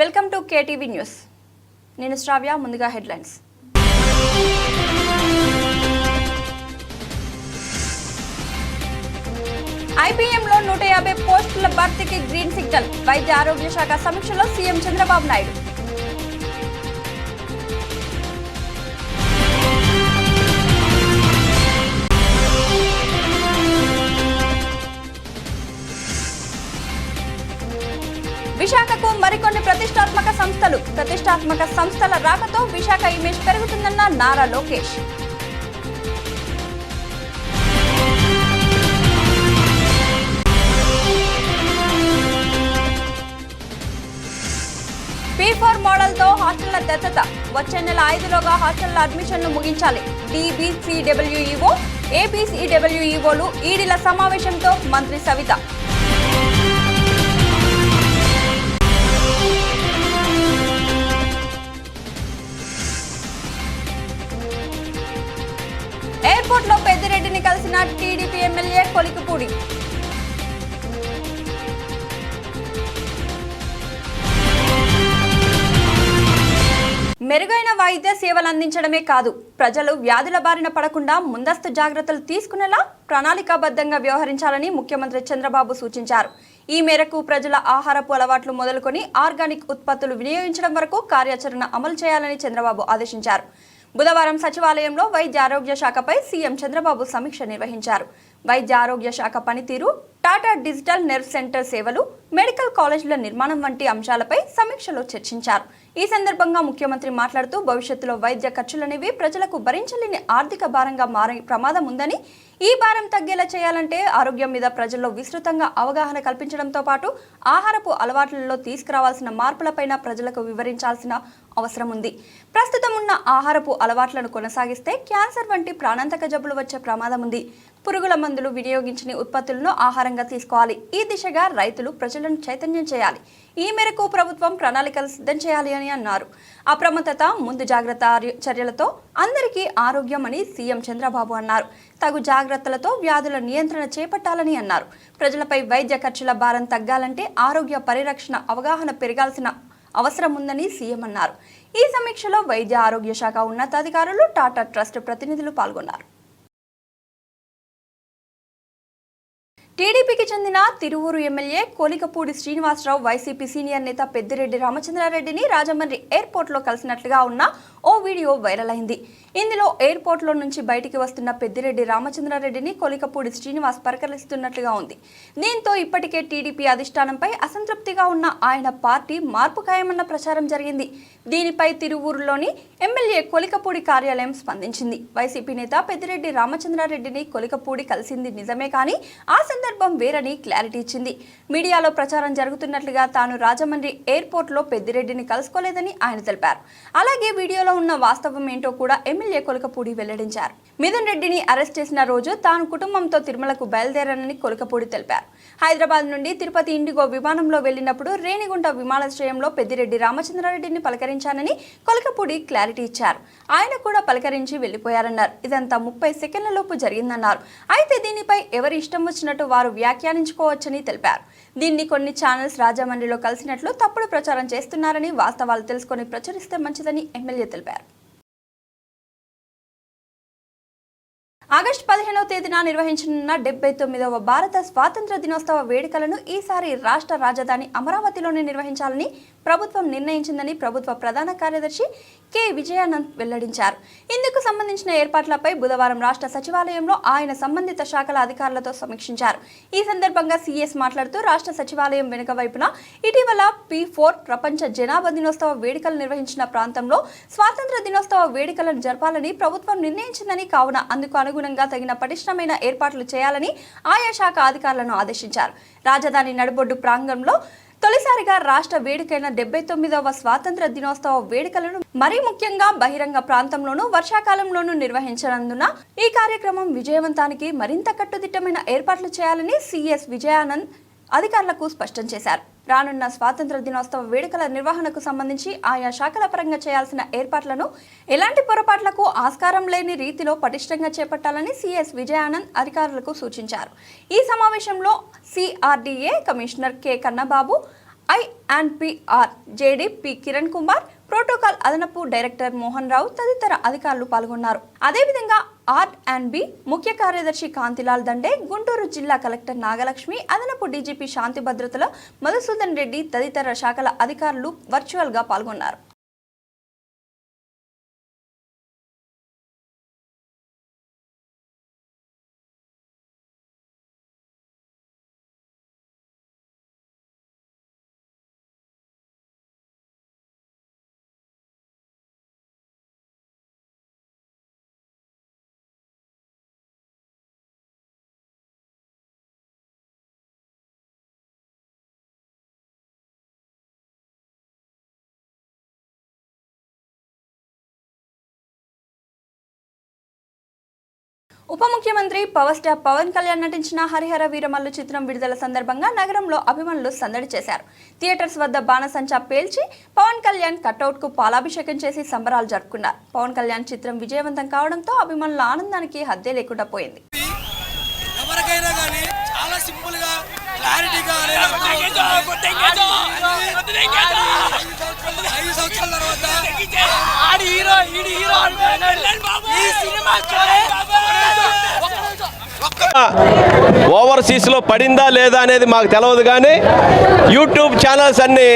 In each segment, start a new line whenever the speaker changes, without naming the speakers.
Welcome to KTV news. నేను శ్రావ్య ముందుగా headlines. ఐపీఎంలో నూట యాభై పోస్టుల భర్తీకి గ్రీన్ సిగ్నల్. వైద్య ఆరోగ్య శాఖ సమీక్షలో సీఎం చంద్రబాబు నాయుడు. విశాఖకు మరికొన్ని ప్రతిష్టాత్మక సంస్థలు ప్రతిష్టాత్మక సంస్థల రాకతో విశాఖ ఇమేజ్ పెరుగుతుందన్న నారా లోకేష్. పీ ఫోర్ మోడల్తో హాస్టళ్ళ దత్తత. వచ్చే నెల ఐదులోగా హాస్టళ్ళ అడ్మిషన్లు ముగించాలి. డిబిసిడబ్ల్యూఈఓ ఏబిసిడబ్ల్యూఈఓలు ఈడీల సమావేశంతో మంత్రి సవిత. ఎమ్మెల్యే కొలికిపూడి. మెరుగైన వైద్య సేవలు అందించడమే కాదు ప్రజలు వ్యాధుల బారిన పడకుండా ముందస్తు జాగ్రత్తలు తీసుకునేలా ప్రణాళికాబద్ధంగా వ్యవహరించాలని ముఖ్యమంత్రి చంద్రబాబు సూచించారు. ఈ మేరకు ప్రజల ఆహారపు అలవాట్లు మొదలుకొని ఆర్గానిక్ ఉత్పత్తులు వినియోగించడం వరకు కార్యాచరణ అమలు చేయాలని చంద్రబాబు ఆదేశించారు. బుధవారం సచివాలయంలో వైద్య ఆరోగ్య శాఖపై సీఎం చంద్రబాబు సమీక్ష నిర్వహించారు. వైద్య ఆరోగ్య శాఖ పనితీరు టాటా డిజిటల్ నెర్వ్ సెంటర్ సేవలు మెడికల్ కాలేజీల నిర్మాణం వంటి అంశాలపై సమీక్షలో చర్చించారు. ఈ సందర్భంగా ముఖ్యమంత్రి మాట్లాడుతూ భవిష్యత్తులో వైద్య ఖర్చులనేవి ప్రజలకు భరించలేని ఆర్థిక భారంగా మారే ప్రమాదం ఉందని ఈ భారం తగ్గేలా చేయాలంటే ఆరోగ్యం మీద ప్రజల్లో విస్తృతంగా అవగాహన కల్పించడంతో పాటు ఆహారపు అలవాట్లలో తీసుకురావాల్సిన మార్పులపైన ప్రజలకు వివరించాల్సిన అవసరం ఉంది. ప్రస్తుతం ఉన్న ఆహారపు అలవాట్లను కొనసాగిస్తే క్యాన్సర్ వంటి ప్రాణాంతక జబ్బులు వచ్చే ప్రమాదం ఉంది. పురుగుల మందులు వినియోగించిన ఉత్పత్తులను ఆహారంగా తీసుకోవాలి. ఈ దిశగా రైతులు ప్రజలను చైతన్యం చేయాలి. ఈ మేరకు ప్రభుత్వం ప్రణాళికలు సిద్ధం చేయాలి అని అన్నారు. అప్రమత్తత ముందు జాగ్రత్త చర్యలతో అందరికీ ఆరోగ్యం అని సీఎం చంద్రబాబు అన్నారు. తగు జాగ్రత్తలతో వ్యాధుల నియంత్రణ చేపట్టాలని అన్నారు. ప్రజలపై వైద్య ఖర్చుల భారం తగ్గాలంటే ఆరోగ్య పరిరక్షణ అవగాహన పెరగాల్సిన అవసరం ఉందని సీఎం అన్నారు. ఈ సమీక్షలో వైద్య ఆరోగ్య శాఖ ఉన్నతాధికారులు టాటా ట్రస్ట్ ప్రతినిధులు పాల్గొన్నారు. టీడీపీకి చెందిన Tiruvuru MLA Kolikapudi Srinivasa Rao YCP senior నేత పెద్దిరెడ్డి రామచంద్రారెడ్డిని రాజమండ్రి ఎయిర్పోర్ట్లో కలిసినట్లుగా ఉన్న ఓ వీడియో వైరల్ అయింది. ఇందులో ఎయిర్పోర్ట్లో నుంచి బయటికి వస్తున్న పెద్దిరెడ్డి రామచంద్రారెడ్డిని కోలికపూడి శ్రీనివాస్ పరికరిస్తున్నట్లుగా ఉంది. దీంతో ఇప్పటికే టీడీపీ అధిష్టానంపై అసంతృప్తిగా ఉన్న ఆయన పార్టీ మార్పు ఖాయమన్న ప్రచారం జరిగింది. దీనిపై తిరువూరులోని ఎమ్మెల్యే కొలికపూడి కార్యాలయం స్పందించింది. వైసీపీ నేత పెద్దిరెడ్డి రామచంద్రారెడ్డిని కొలికపూడి కలిసింది నిజమే కానీ ఆ సందర్భం వేరని క్లారిటీ ఇచ్చింది. మీడియాలో ప్రచారం జరుగుతున్నట్లుగా తాను రాజమండ్రి ఎయిర్పోర్ట్లో పెద్దిరెడ్డిని కలుసుకోలేదని ఆయన తెలిపారు. అలాగే వీడియోలో ఉన్న వాస్తవం ఏంటో కూడా ఎమ్మెల్యే కొలకపూడి వెల్లడించారు. మిథున్ రెడ్డిని అరెస్ట్ చేసిన రోజు తాను కుటుంబంతో తిరుమలకు బయలుదేరానని కొలకపూడి తెలిపారు. హైదరాబాద్ నుండి తిరుపతి ఇండిగో విమానంలో వెళ్ళినప్పుడు రేణిగుంట విమానాశ్రయంలో పెద్దిరెడ్డి రామచంద్రారెడ్డిని పలకరించానని కొలకపూడి క్లారిటీ ఇచ్చారు. ఆయన కూడా పలకరించి వెళ్ళిపోయారన్నారు ఇదంతా ముప్పై సెకండ్ల లోపు జరిగిందన్నారు. అయితే దీనిపై ఎవరి ఇష్టం వచ్చినట్టు వారు వ్యాఖ్యానించుకోవచ్చని తెలిపారు. దీన్ని కొన్ని ఛానల్స్ రాజమండ్రిలో కలిసినట్లు తప్పుడు ప్రచారం చేస్తున్నారని వాస్తవాలు తెలుసుకొని ప్రచురిస్తే మంచిదని ఎమ్మెల్యే తెలిపారు. ఆగస్టు పదిహేనవ తేదీన నిర్వహించనున్న డెబ్బై తొమ్మిదవ భారత స్వాతంత్ర దినోత్సవ వేడుకలను ఈసారి రాష్ట్ర రాజధాని అమరావతిలోనే నిర్వహించాలని ప్రభుత్వం నిర్ణయించిందని ప్రభుత్వ ప్రధాన కార్యదర్శి కె. విజయానంద్ వెల్లడించారు. ఇందుకు సంబంధించిన ఏర్పాట్లపై బుధవారం రాష్ట్ర సచివాలయంలో ఆయన సంబంధిత శాఖల అధికారులతో సమీక్షించారు. ఈ సందర్భంగా సీఎస్ మాట్లాడుతూ రాష్ట్ర సచివాలయం వెనుక వైపున ఇటీవల పి ఫోర్ ప్రపంచ జనాభా దినోత్సవ వేడుకలు నిర్వహించిన ప్రాంతంలో స్వాతంత్ర దినోత్సవ వేడుకలను జరపాలని ప్రభుత్వం నిర్ణయించిందని కావున అందుకు అనుగుణంగా తగిన పటిష్టమైన ఏర్పాట్లు చేయాలని ఆయా శాఖ అధికారులను ఆదేశించారు. రాజధాని నడుబొడ్డు ప్రాంగణంలో తొలిసారిగా రాష్ట్ర వేడుకైన డెబ్బై తొమ్మిదవ స్వాతంత్ర దినోత్సవ వేడుకలను మరీ ముఖ్యంగా బహిరంగ ప్రాంతంలోనూ వర్షాకాలంలోనూ నిర్వహించనందున ఈ కార్యక్రమం విజయవంతానికి మరింత కట్టుదిట్టమైన ఏర్పాట్లు చేయాలని సిఎస్ విజయానంద్ అధికారులకు స్పష్టం చేశారు. రానున్న స్వాతంత్ర దినోత్సవ వేడుకల నిర్వహణకు సంబంధించి ఆయా శాఖల పరంగా చేయాల్సిన ఏర్పాట్లను ఎలాంటి పొరపాట్లకు ఆస్కారం లేని రీతిలో పటిష్టంగా చేపట్టాలని సిఎస్ విజయానంద్ అధికారులకు సూచించారు. ఈ సమావేశంలో CRDA commissioner K. Kannababu I and PR JD P Kiran Kumar protocol అదనపు డైరెక్టర్ మోహన్ రావు తదితర అధికారులు పాల్గొన్నారు. అదేవిధంగా ఆర్ట్ అండ్ బి ముఖ్య కార్యదర్శి కాంతిలాల్ దండే గుంటూరు జిల్లా కలెక్టర్ నాగలక్ష్మి అదనపు డీజీపీ శాంతి భద్రతల మధుసూదన్ రెడ్డి తదితర శాఖల అధికారులు వర్చువల్గా పాల్గొన్నారు. ఉప ముఖ్యమంత్రి పవర్ స్టార్ పవన్ కళ్యాణ్ నటించిన హరిహర వీరమల్లు చిత్రం విడుదల సందర్భంగా నగరంలో అభిమానులు సందడి చేశారు. థియేటర్స్ వద్ద బాణసంచా పేల్చి పవన్ కళ్యాణ్ కట్అవుట్కు పాలాభిషేకం చేసి సంబరాలు జరుపుకున్నారు. పవన్ కళ్యాణ్ చిత్రం విజయవంతం కావడంతో అభిమానుల ఆనందానికి హద్దే లేకుండా పోయింది.
ఎవరికైనా ఐదు సంవత్సరాల తర్వాత
ఆడి హీరో ఈడి హీరో ఈ సినిమా చూడే
ఓవర్సీస్లో పడిందా లేదా అనేది మాకు తెలియదు కానీ యూట్యూబ్ ఛానల్స్ అన్ని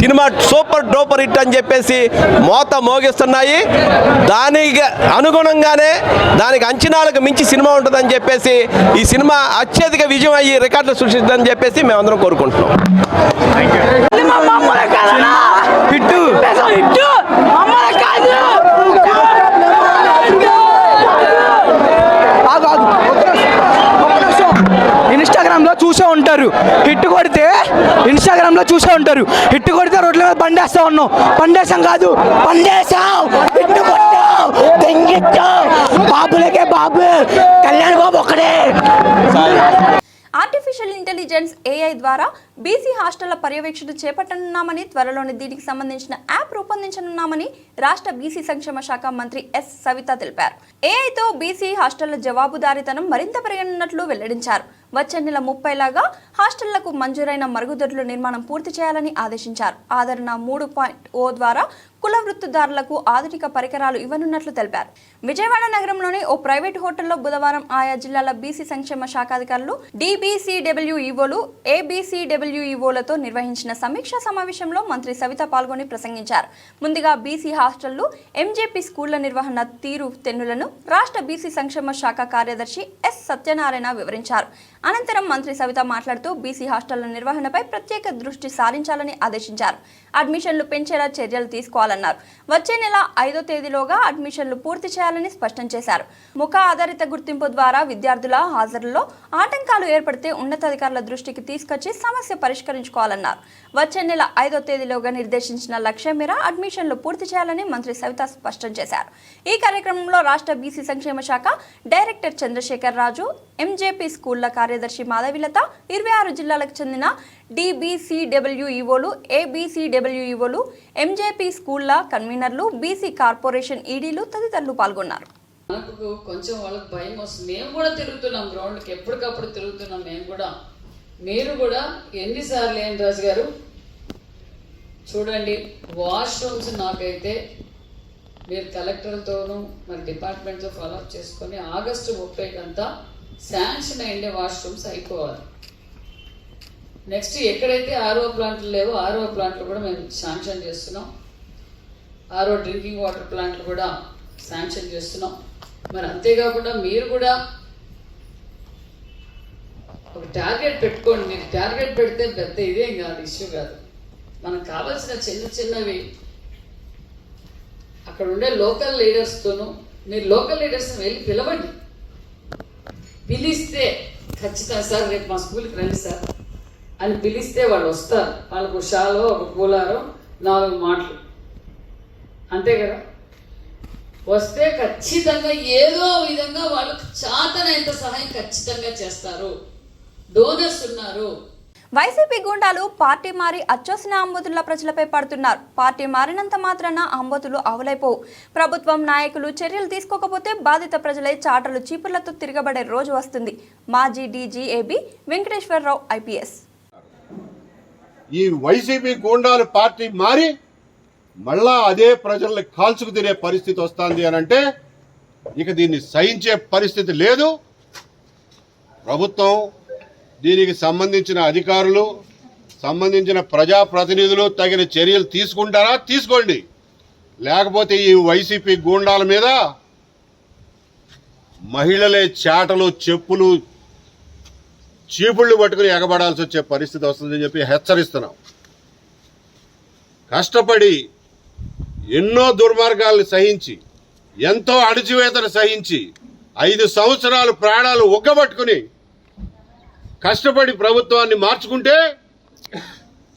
సినిమా సూపర్ డూపర్ హిట్ అని చెప్పేసి మోత మోగిస్తున్నాయి. దానికి అనుగుణంగానే దానికి అంచనాలకు మించి సినిమా ఉంటుందని చెప్పేసి ఈ సినిమా అత్యధిక విజయం అయ్యి రికార్డులు సృష్టిస్తుందని చెప్పేసి మేమందరం కోరుకుంటున్నాం.
ఉంటారు హిట్ కొడితే ఇన్స్టాగ్రామ్లో చూసే ఉంటారు. హిట్ కొడితే రోడ్ల మీద పండేస్తా ఉన్నాం. పండేసాం కాదు బండేసాం హిట్ కొట్టాం. తెంగిచ్చాం బాబులకే బాబు. కళ్యాణ్ బాబు ఒక్కడే.
ఆర్టిఫిషియల్ ఇంటెలిజెన్స్ ఏఐ ద్వారా బీసీ హాస్టళ్ళ పర్యవేక్షణ చేపట్టనున్నామని త్వరలోనే దీనికి సంబంధించిన యాప్ రూపొందించనున్నామని రాష్ట్ర బీసీ సంక్షేమ శాఖ మంత్రి ఎస్ సవిత తెలిపారు. ఏఐతో బీసీ హాస్టళ్ళ జవాబుదారీతనం మరింత పెరగనున్నట్లు వెల్లడించారు. వచ్చే నెల ముప్పై లాగా హాస్టళ్ళకు మంజూరైన మరుగుదొడ్ల నిర్మాణం పూర్తి చేయాలని ఆదేశించారు. ఆదరణ మూడు పాయింట్ ఓ ద్వారా కుల వృత్తిదారులకు ఆధునిక పరికరాలు ఇవ్వనున్నట్లు తెలిపారు. విజయవాడ నగరంలోని ఓ ప్రైవేట్ హోటల్లో బుధవారం ఆయా జిల్లాల బీసీ సంక్షేమ శాఖాధికారులు డీబీసీడబ్ల్యూఈఓలు ఏబీసీడబ్ల్యూఈఓలతో నిర్వహించిన సమీక్షా సమావేశంలో మంత్రి సవిత పాల్గొని ప్రసంగించారు. ముందుగా బీసీ హాస్టళ్ళు ఎంజేపీ స్కూళ్ళ నిర్వహణ తీరు తెన్నులను రాష్ట్ర బీసీ సంక్షేమ శాఖ కార్యదర్శి ఎస్ సత్యనారాయణ వివరించారు. అనంతరం మంత్రి సవిత మాట్లాడుతూ బీసీ హాస్టళ్ళ నిర్వహణపై ప్రత్యేక దృష్టి సారించాలని ఆదేశించారు. అడ్మిషన్లు పెంచేలా చర్యలు తీసుకోవాలన్నారు. వచ్చే నెల ఐదో తేదీలోగా అడ్మిషన్లు పూర్తి చేయాలని స్పష్టం చేశారు. ముఖ ఆధారిత గుర్తింపు ద్వారా విద్యార్థుల హాజరులో ఆటంకాలు ఏర్పడితే ఉన్నతాధికారుల దృష్టికి తీసుకొచ్చి సమస్య పరిష్కరించుకోవాలన్నారు. వచ్చే నెల ఐదో తేదీలోగా నిర్దేశించిన లక్ష్యం మేర అడ్మిషన్లు పూర్తి చేయాలని మంత్రి సవిత స్పష్టం చేశారు. ఈ కార్యక్రమంలో రాష్ట్ర బీసీ సంక్షేమ శాఖ డైరెక్టర్ చంద్రశేఖర్ రాజు ఎంజేపీ స్కూళ్ళ కార్యదర్శి మాధవిలత ఇరవై ఆరు జిల్లాలకు చెందిన డిబిసిడబ్ల్యూఈఓలు ఏబిసిడబ్ల్యూఈఓలు ఎంజేపీ స్కూళ్ళ కన్వీనర్లు బీసీ కార్పొరేషన్ ఈడీలు తదితరులు పాల్గొన్నారు.
మనకు కొంచెం వాళ్ళకి భయం వస్తుంది. మేము కూడా తిరుగుతున్నాం గ్రౌండ్కి. ఎప్పటికప్పుడు తిరుగుతున్నాం మేము కూడా. మీరు కూడా ఎన్నిసార్లు ఏం రాజు గారు చూడండి వాష్రూమ్స్ నాకైతే మీరు కలెక్టర్తోనూ మరి డిపార్ట్మెంట్తో ఫాలోఅప్ చేసుకొని ఆగస్టు ముప్పై కంతా శాంక్షన్ అయ్యే వాష్రూమ్స్ అయిపోవాలి. నెక్స్ట్ ఎక్కడైతే ఆర్ఓ ప్లాంట్లు లేవో ఆర్ఓ ప్లాంట్లు కూడా మేము శాంక్షన్ చేస్తున్నాం. ఆర్ఓ డ్రింకింగ్ వాటర్ ప్లాంట్లు కూడా శాంక్షన్ చేస్తున్నాం. మరి అంతేకాకుండా మీరు కూడా ఒక టార్గెట్ పెట్టుకోండి. మీరు టార్గెట్ పెడితే పెద్ద ఇదేం కాదు ఇష్యూ కాదు. మనకు కావాల్సిన చిన్న చిన్నవి అక్కడ ఉండే లోకల్ లీడర్స్తోనూ మీరు లోకల్ లీడర్స్ని వెళ్ళి పిలవండి. పిలిస్తే ఖచ్చితంగా సార్ రేపు మా స్కూల్కి రండి సార్. అని పిలిస్తే వాళ్ళు వస్తారు వాళ్ళకు షాలో ఒక కూలారో నాలుగు మాటలు. అంతే కదా? వస్తే ఖచ్చితంగా ఏదో విధంగా వాళ్ళకు చాతనైనంత సహాయం ఖచ్చితంగా చేస్తారు. డోనర్స్ ఉన్నారు.
వైసీపీ గుండాలు పార్టీ మారి అచ్చొసిన అంబోతుల ప్రజలపై పడుతున్నారు. పార్టీ మారినంత మాత్రాన అంబోతులు అవలైపోవు ప్రభుత్వం నాయకులు చర్యలు తీసుకోకపోతే బాధిత ప్రజలై చాటలు చీపుర్లతో తిరగబడే రోజు వస్తుంది. మాజీ డీజీఏబీ వెంకటేశ్వరరావు ఐపీఎస్.
ఈ వైసీపీ గూండాలు పార్టీ మారి మళ్ళా అదే ప్రజల్ని కాల్చుకు తినే పరిస్థితి వస్తుంది అని అంటే ఇక దీన్ని సహించే పరిస్థితి లేదు. ప్రభుత్వం దీనికి సంబంధించిన అధికారులు సంబంధించిన ప్రజాప్రతినిధులు తగిన చర్యలు తీసుకుంటారా? తీసుకోండి. లేకపోతే ఈ వైసీపీ గూండాల మీద మహిళలే చాటలు చెప్పులు చీపుళ్ళు పట్టుకుని ఎగబడాల్సి వచ్చే పరిస్థితి వస్తుందని చెప్పి హెచ్చరిస్తున్నాం. కష్టపడి ఎన్నో దుర్మార్గాలను సహించి ఎంతో అణచివేతను సహించి ఐదు సంవత్సరాలు ప్రాణాలు ఒగ్గబట్టుకుని కష్టపడి ప్రభుత్వాన్ని మార్చుకుంటే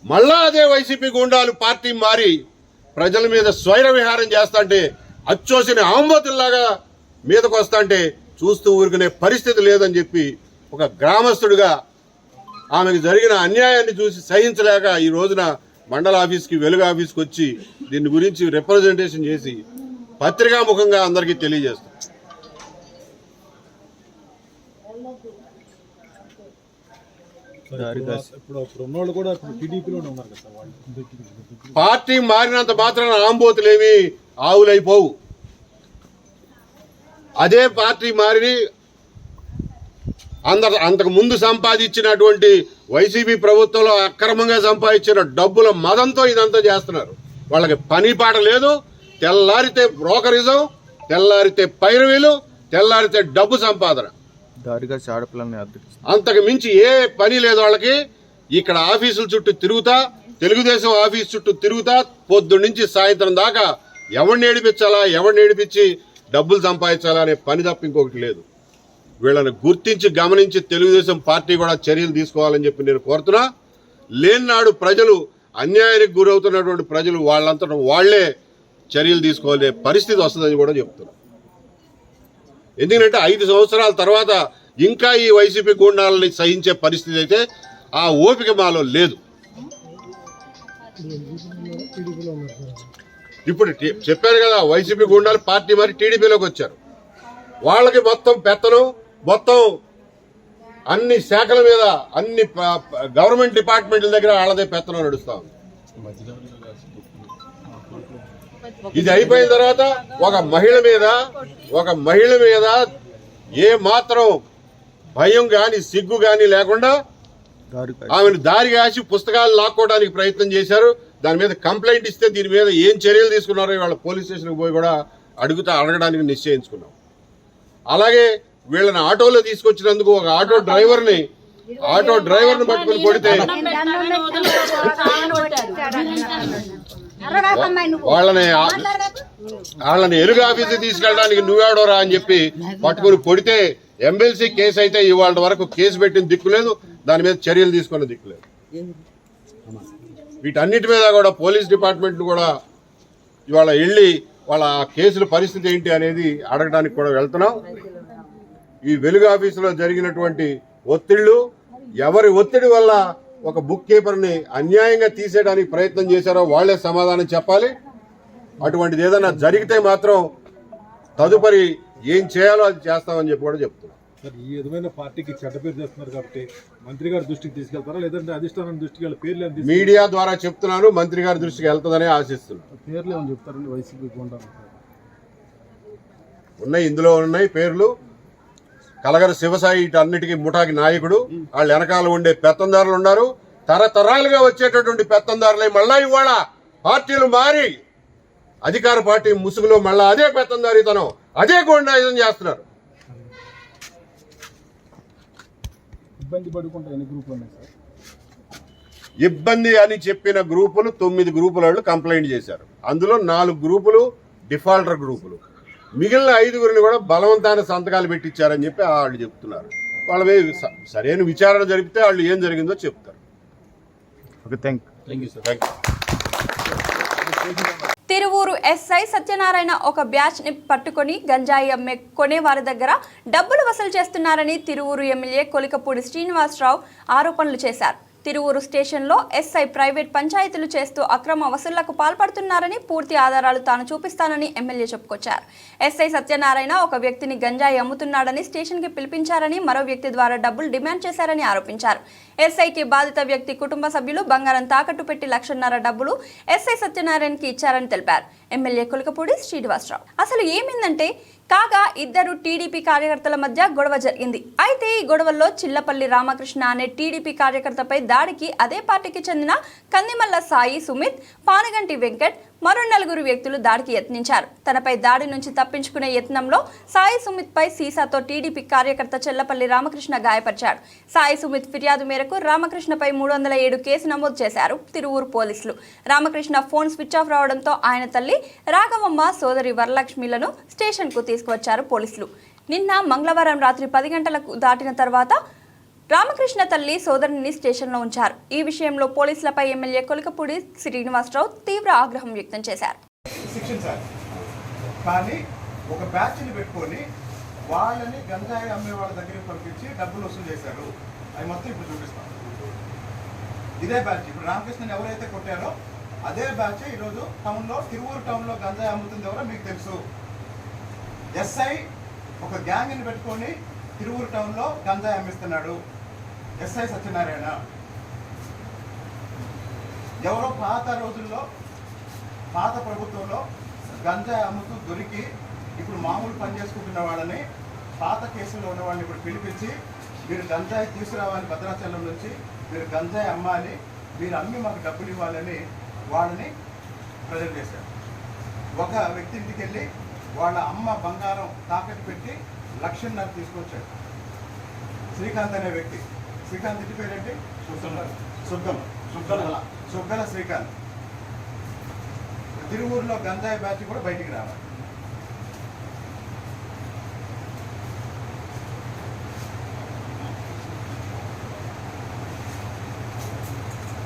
మళ్ళా అదే వైసీపీ గుండాలు పార్టీ మారి ప్రజల మీద స్వైర విహారం చేస్తాంటే అచ్చోసిన ఆంబోతుల్లాగా మీదకు వస్తాంటే చూస్తూ ఊరుకునే పరిస్థితి లేదని చెప్పి ఒక గ్రామస్తుడిగా ఆమెకు జరిగిన అన్యాయాన్ని చూసి సహించలేక ఈ రోజున మండల ఆఫీస్కి వెలుగు ఆఫీస్కి వచ్చి దీని గురించి రిప్రజెంటేషన్ చేసి పత్రికాముఖంగా అందరికీ తెలియజేస్తాం. పార్టీ మారినంత మాత్రాన ఆంబోతులేమి ఆవులైపోవు. అదే పార్టీ మారి అందరు అంతకు ముందు సంపాదించినటువంటి వైసీపీ ప్రభుత్వంలో అక్రమంగా సంపాదించిన డబ్బుల మదంతో ఇదంతా చేస్తున్నారు. వాళ్ళకి పని పాట లేదు తెల్లారితే బ్రోకరిజం తెల్లారితే పైరవీలు తెల్లారితే డబ్బు సంపాదన. అంతకు మించి ఏ పని లేదు వాళ్ళకి. ఇక్కడ ఆఫీసుల చుట్టూ తిరుగుతా తెలుగుదేశం ఆఫీస్ చుట్టూ తిరుగుతా పొద్దున్న నుంచి సాయంత్రం దాకా ఎవరిని ఏడిపించాలా ఎవరిని ఏడిపించి డబ్బులు సంపాదించాలా అనే పని తప్ప ఇంకొకటి లేదు. వీళ్ళని గుర్తించి గమనించి తెలుగుదేశం పార్టీ కూడా చర్యలు తీసుకోవాలని చెప్పి నేను కోరుతున్నా. లేనినాడు ప్రజలు అన్యాయానికి గురవుతున్నటువంటి ప్రజలు వాళ్ళంతటా వాళ్ళే చర్యలు తీసుకోవాలనే పరిస్థితి వస్తుందని కూడా చెప్తున్నా. ఎందుకంటే ఐదు సంవత్సరాల తర్వాత ఇంకా ఈ వైసీపీ గుండాలని సహించే పరిస్థితి అయితే ఆ ఓపిక మాలో లేదు. ఇప్పుడు చెప్పారు కదా వైసీపీ గుండాలు పార్టీ మరి టీడీపీలోకి వచ్చారు. వాళ్ళకి మొత్తం పెత్తనం మొత్తం అన్ని శాఖల మీద అన్ని గవర్నమెంట్ డిపార్ట్మెంట్ల దగ్గర వాళ్ళదే పెత్తనం నడుస్తా ఉంది. ఇది అయిపోయిన తర్వాత ఒక మహిళ మీద ఒక మహిళ మీద ఏ మాత్రం భయం గాని సిగ్గు గాని లేకుండా ఆమెను దారి కాసి పుస్తకాలు లాక్కోవడానికి ప్రయత్నం చేశారు. దాని మీద కంప్లైంట్ ఇస్తే దీని మీద ఏం చర్యలు తీసుకున్నారో వాళ్ళ పోలీస్ స్టేషన్కి పోయి కూడా అడుగుతా అడగడానికి నిశ్చయించుకున్నాం. అలాగే వీళ్ళని ఆటోలో తీసుకొచ్చినందుకు ఒక ఆటో డ్రైవర్ని ఆటో డ్రైవర్ని పట్టుకుని కొడితే వాళ్ళని వాళ్ళని ఎలుగు ఆఫీస్కి తీసుకెళ్ళడానికి నువ్వెవడోరా అని చెప్పి పట్టుకుని కొడితే ఎమ్మెల్సీ కేసు అయితే ఇవాళ వరకు కేసు పెట్టిన దిక్కులేదు దాని మీద చర్యలు తీసుకున్న దిక్కులేదు వీటన్నిటి మీద కూడా పోలీస్ డిపార్ట్మెంట్ కూడా ఇవాళ వెళ్ళి వాళ్ళ కేసుల పరిస్థితి ఏంటి అనేది అడగడానికి కూడా వెళ్తున్నాం. ఈ వెలుగు ఆఫీసులో జరిగినటువంటి ఒత్తిళ్ళు ఎవరి ఒత్తిడి వల్ల ఒక బుక్ కీపర్ని అన్యాయంగా తీసేయడానికి ప్రయత్నం చేశారో వాళ్ళే సమాధానం చెప్పాలి. అటువంటిది ఏదైనా జరిగితే మాత్రం తదుపరి ఏం చేయాలో అది చేస్తామని చెప్పి కూడా చెప్తున్నాం.
సార్ ఈ విధమైన పార్టీకి చెడ్డ పేరు చేస్తున్నారు కాబట్టి మంత్రి గారి దృష్టికి తీసుకెళ్తారా? లేదంటే అధిష్టానం దృష్టికి వెళ్ళి పేర్లు?
మీడియా ద్వారా చెప్తున్నాను మంత్రి గారి దృష్టికి వెళ్తుందని ఆశిస్తున్నాను
పేర్లు ఏమైనా చెప్తారండి?
ఉన్నాయి ఇందులో ఉన్నాయి పేర్లు. కలగర శివసాయి ఇటన్నిటికీ ముఠాకి నాయకుడు. వాళ్ళ వెనకాల ఉండే పెత్తందారులు ఉన్నారు. తరతరాలుగా వచ్చేటటువంటి పెత్తందారులే మళ్ళా ఇవాళ పార్టీలు మారి అధికార పార్టీ ముసుగులో మళ్ళా అదే పెత్తందారితనం అదే గుండాయుధం చేస్తున్నారు.
ఇబ్బంది
అని చెప్పిన గ్రూపులు తొమ్మిది గ్రూపుల వాళ్ళు కంప్లైంట్ చేశారు. అందులో నాలుగు గ్రూపులు డిఫాల్టర్ గ్రూపులు. మిగిలిన ఐదుగురిని కూడా బలవంతాన సంతకాలు పెట్టించారని చెప్పి వాళ్ళు చెప్తున్నారు. వాళ్ళ మీద స- సరైన విచారణ జరిపితే వాళ్ళు ఏం జరిగిందో చెప్తారు.
Okay thank
thank you
Tiruvuru SI Satyanarayana ఒక బ్యాచ్ని పట్టుకొని గంజాయి అమ్మే కొనేవారి దగ్గర డబ్బులు వసూలు చేస్తున్నారని తిరువూరు ఎమ్మెల్యే కొలికపూడి శ్రీనివాసరావు ఆరోపణలు చేశారు. తిరువూరు స్టేషన్లో ఎస్ఐ ప్రైవేట్ పంచాయతీలు చేస్తూ అక్రమ వసూళ్ళకు పాల్పడుతున్నారని పూర్తి ఆధారాలు తాను చూపిస్తానని ఎమ్మెల్యే చెప్పుకొచ్చారు. ఎస్ఐ సత్యనారాయణ ఒక వ్యక్తిని గంజాయి అమ్ముతున్నాడని స్టేషన్కి పిలిపించారని మరో వ్యక్తి ద్వారా డబ్బులు డిమాండ్ చేశారని ఆరోపించారు. ఎస్ఐకి బాధిత వ్యక్తి కుటుంబ సభ్యులు బంగారం తాకట్టు పెట్టి లక్షన్నర డబ్బులు ఎస్ఐ సత్యనారాయణకి ఇచ్చారని తెలిపారు. ఎమ్మెల్యే కులకపూడి శ్రీనివాసరావు. అసలు ఏమైందంటే కాగా ఇద్దరు టీడీపీ కార్యకర్తల మధ్య గొడవ జరిగింది. అయితే ఈ గొడవల్లో చిల్లపల్లి రామకృష్ణ అనే టీడీపీ కార్యకర్తపై దాడికి అదే పార్టీకి చెందిన కందిమల్ల సాయి సుమిత్ పానగంటి వెంకట్ మరో నలుగురు వ్యక్తులు దాడికి యత్నించారు. తనపై దాడి నుంచి తప్పించుకునే యత్నంలో సాయి సుమిత్ పై సీసాతో టీడీపీ కార్యకర్త చెల్లపల్లి రామకృష్ణ గాయపరిచాడు. సాయి సుమిత్ ఫిర్యాదు మేరకు రామకృష్ణపై మూడు వందల ఏడు కేసు నమోదు చేశారు తిరువూరు పోలీసులు. రామకృష్ణ ఫోన్ స్విచ్ ఆఫ్ రావడంతో ఆయన తల్లి రాఘవమ్మ సోదరి వరలక్ష్మిలను స్టేషన్కు తీసుకువచ్చారు పోలీసులు. నిన్న మంగళవారం రాత్రి పది గంటలకు దాటిన తర్వాత రామకృష్ణ తల్లి సోదరుని స్టేషన్లో ఉంచారు. ఈ విషయంలో పోలీసులపై ఎమ్మెల్యే కొలికపూడి శ్రీనివాసరావు తీవ్ర ఆగ్రహం వ్యక్తం చేశారు.
కానీ ఒక బ్యాచ్ని పెట్టుకొని వాళ్ళని గంజాయి అమ్మే వాళ్ళ దగ్గరికి పంపించి డబ్బులు వసూలు చేశారు. అవి మొత్తం ఇప్పుడు చూపిస్తాం. ఇదే బ్యాచ్. ఇప్పుడు రామకృష్ణని ఎవరైతే కొట్టారో అదే బ్యాచ్ ఈరోజు టౌన్లో తిరువూరు టౌన్లో గంజాయి అమ్ముతుంది ఎవరో మీకు తెలుసు. ఎస్ఐ ఒక గ్యాంగ్ని పెట్టుకొని తిరువూరు టౌన్లో గంజాయి అమ్మిస్తున్నాడు. ఎస్ఐ సత్యనారాయణ. ఎవరో పాత రోజుల్లో పాత ప్రభుత్వంలో గంజాయి అమ్ముతూ దొరికి ఇప్పుడు మామూలు పని చేసుకుంటున్న వాళ్ళని పాత కేసుల్లో ఉన్న వాళ్ళని ఇప్పుడు పిలిపించి మీరు గంజాయి తీసుకురావాలి భద్రాచలం నుంచి మీరు గంజాయి అమ్మాలి మీరు అమ్మి మాకు డబ్బులు ఇవ్వాలని వాళ్ళని ప్రజలు చేశారు. ఒక వ్యక్తి ఇంటికి వెళ్ళి వాళ్ళ అమ్మ బంగారం తాకట్టు పెట్టి లక్షన్నర తీసుకొచ్చాడు. శ్రీకాంత్ అనే వ్యక్తి. శ్రీకాంత్ ఇంటి పేరేంటి సుగ్గం సుగ్గల సుగ్గల శ్రీకాంత్. తిరువూరులో గంజాయి బ్యాచ్ కూడా బయటికి రావాలి.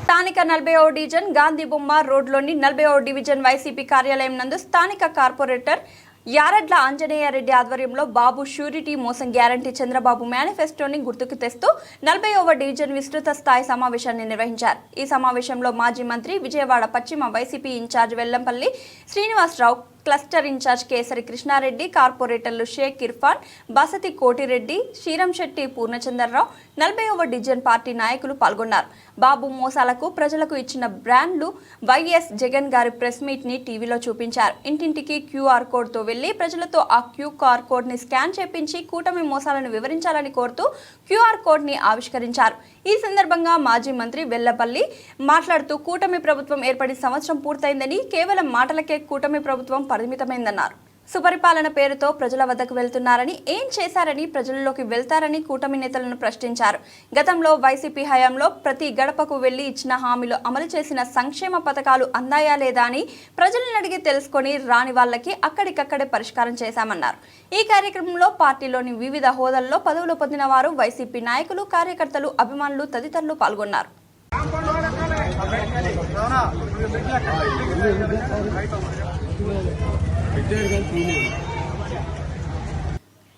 స్థానిక నలభై డివిజన్ గాంధీ బొమ్మ రోడ్లోని నలభై డివిజన్ వైసీపీ కార్యాలయం నందు స్థానిక కార్పొరేటర్ యారడ్ల ఆంజనేయారెడ్డి ఆధ్వర్యంలో బాబు షూరిటీ మోసం గ్యారంటీ చంద్రబాబు మేనిఫెస్టోని గుర్తుకు తెస్తూ నలభై ఓవర్ డివిజన్ విస్తృత స్థాయి సమావేశాన్ని నిర్వహించారు. ఈ సమావేశంలో మాజీ మంత్రి విజయవాడ పశ్చిమ YCP in-charge Vellampalli Srinivasa Rao cluster in-charge Kesari Krishna Reddy కార్పొరేటర్లు షేక్ ఇర్ఫాన్ బసతి కోటిరెడ్డి శ్రీరంశెట్టి పూర్ణచంద్రరావు నలభై డివిజన్ పార్టీ నాయకులు పాల్గొన్నారు. బాబు మోసాలకు ప్రజలకు ఇచ్చిన బ్రాండ్లు వైఎస్ జగన్ గారి ప్రెస్ మీట్ని టీవీలో చూపించారు. ఇంటింటికి క్యూఆర్ కోడ్తో వెళ్ళి ప్రజలతో ఆ క్యూఆర్ కోడ్ని స్కాన్ చేపించి కూటమి మోసాలను వివరించాలని కోరుతూ క్యూఆర్ కోడ్ని ఆవిష్కరించారు. ఈ సందర్భంగా మాజీ మంత్రి వెల్లపల్లి మాట్లాడుతూ కూటమి ప్రభుత్వం ఏర్పడి సంవత్సరం పూర్తయిందని కేవలం మాటలకే కూటమి ప్రభుత్వం పరిమితమైందన్నారు. సుపరిపాలన పేరుతో ప్రజల వద్దకు వెళ్తున్నారని ఏం చేశారని ప్రజల్లోకి వెళ్తారని కూటమి నేతలను ప్రశ్నించారు. గతంలో వైసీపీ హయాంలో ప్రతి గడపకు వెళ్ళి ఇచ్చిన హామీలు అమలు చేసిన సంక్షేమ పథకాలు అందాయా లేదా అని ప్రజలను అడిగి తెలుసుకొని రాని వాళ్ళకి అక్కడికక్కడే పరిష్కారం చేశామన్నారు. ఈ కార్యక్రమంలో పార్టీలోని వివిధ హోదాల్లో పదవులు పొందిన వారు వైసీపీ నాయకులు కార్యకర్తలు అభిమానులు తదితరులు పాల్గొన్నారు. పెట్టారు కానీ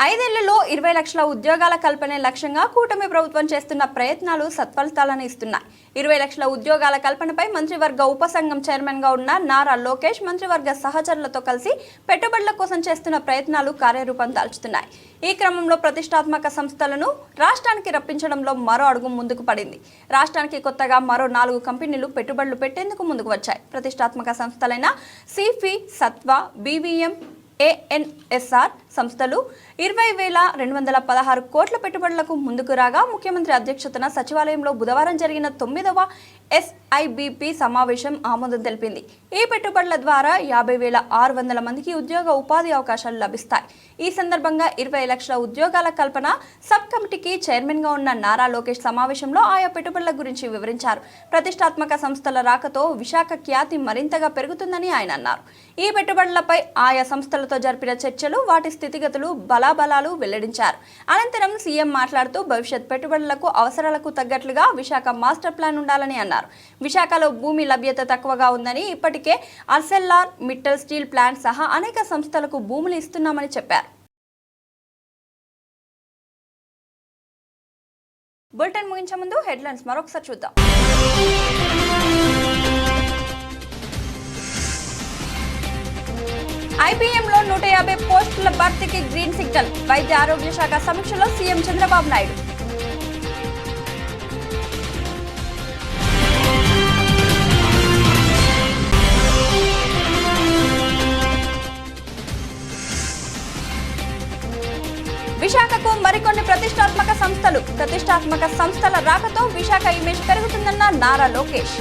ఐదేళ్ళలో ఇరవై లక్షల ఉద్యోగాల కల్పనే లక్ష్యంగా కూటమి ప్రభుత్వం చేస్తున్న ప్రయత్నాలు సత్ఫలితాలను ఇస్తున్నాయి. ఇరవై లక్షల ఉద్యోగాల కల్పనపై మంత్రివర్గ ఉపసంఘం చైర్మన్గా ఉన్న నారా లోకేష్ మంత్రివర్గ సహచరులతో కలిసి పెట్టుబడుల కోసం చేస్తున్న ప్రయత్నాలు కార్యరూపం దాల్చుతున్నాయి. ఈ క్రమంలో ప్రతిష్టాత్మక సంస్థలను రాష్ట్రానికి రప్పించడంలో మరో అడుగు ముందుకు పడింది. రాష్ట్రానికి కొత్తగా మరో నాలుగు కంపెనీలు పెట్టుబడులు పెట్టేందుకు ముందుకు వచ్చాయి. ప్రతిష్టాత్మక సంస్థలైన సిఫి సత్వ బీవీఎం ఏఎన్ఎస్ఆర్ సంస్థలు ఇరవై వేల రెండు వందల పదహారు కోట్ల పెట్టుబడులకు ముందుకు రాగా ముఖ్యమంత్రి అధ్యక్షతన సచివాలయంలో బుధవారం జరిగిన తొమ్మిదవ ఎస్ఐబిపి సమావేశం ఆమోదం తెలిపింది. ఈ పెట్టుబడుల ద్వారా యాభై వేల ఆరు వందల మందికి ఉద్యోగ ఉపాధి అవకాశాలు లభిస్తాయి. ఈ సందర్భంగా ఇరవై లక్షల ఉద్యోగాల కల్పన సబ్ కమిటీకి చైర్మన్గా ఉన్న నారా లోకేష్ సమావేశంలో ఆయా పెట్టుబడుల గురించి వివరించారు. ప్రతిష్టాత్మక సంస్థల రాకతో విశాఖ ఖ్యాతి మరింతగా పెరుగుతుందని ఆయన అన్నారు. ఈ పెట్టుబడులపై ఆయా సంస్థలతో జరిపిన చర్చలు వాటి స్థితిగతులు బలాబలాలు వెల్లడించారు. అనంతరం సీఎం మాట్లాడుతూ భవిష్యత్ పెట్టుబడులకు అవసరాలకు తగ్గట్లుగా విశాఖ మాస్టర్ ప్లాన్ ఉండాలని అన్నారు. విశాఖలో భూమి లభ్యత తక్కువగా ఉందని ఇప్పటికే అర్సెల్లార్ మిట్టల్ స్టీల్ ప్లాంట్ సహా అనేక సంస్థలకు భూములు ఇస్తున్నామని చెప్పారు. బులెటిన్ ముగించే ముందు హెడ్లైన్స్ మరొకసారి చూద్దాం. ఐపీఎంలో నూట యాభై పోస్టుల భర్తీకి గ్రీన్ సిగ్నల్. వైద్య ఆరోగ్య శాఖ సమీక్షలో సీఎం చంద్రబాబు నాయుడు. విశాఖకు మరికొన్ని ప్రతిష్టాత్మక సంస్థలు ప్రతిష్టాత్మక సంస్థల రాకతో విశాఖ ఇమేజ్ పెరుగుతుందన్న నారా లోకేష్.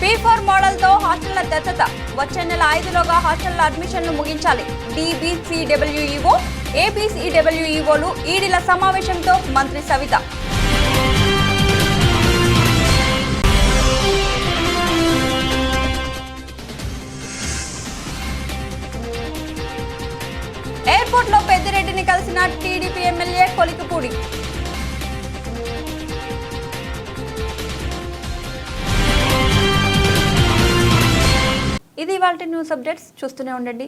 పీ ఫోర్ మోడల్తో హాస్టళ్ళ దత్తత. వచ్చే నెల ఐదులోగా హాస్టళ్ళ అడ్మిషన్లు ముగించాలి. డిబిసిడబ్ల్యూఈఓ ఏబిసిడబ్ల్యూఈఓలు ఈడీల సమావేశంతో మంత్రి సవిత. ఎమ్మెల్యే కొలికపూడి ఇది వాళ్ళ న్యూస్ అప్డేట్స్. చూస్తూనే ఉండండి.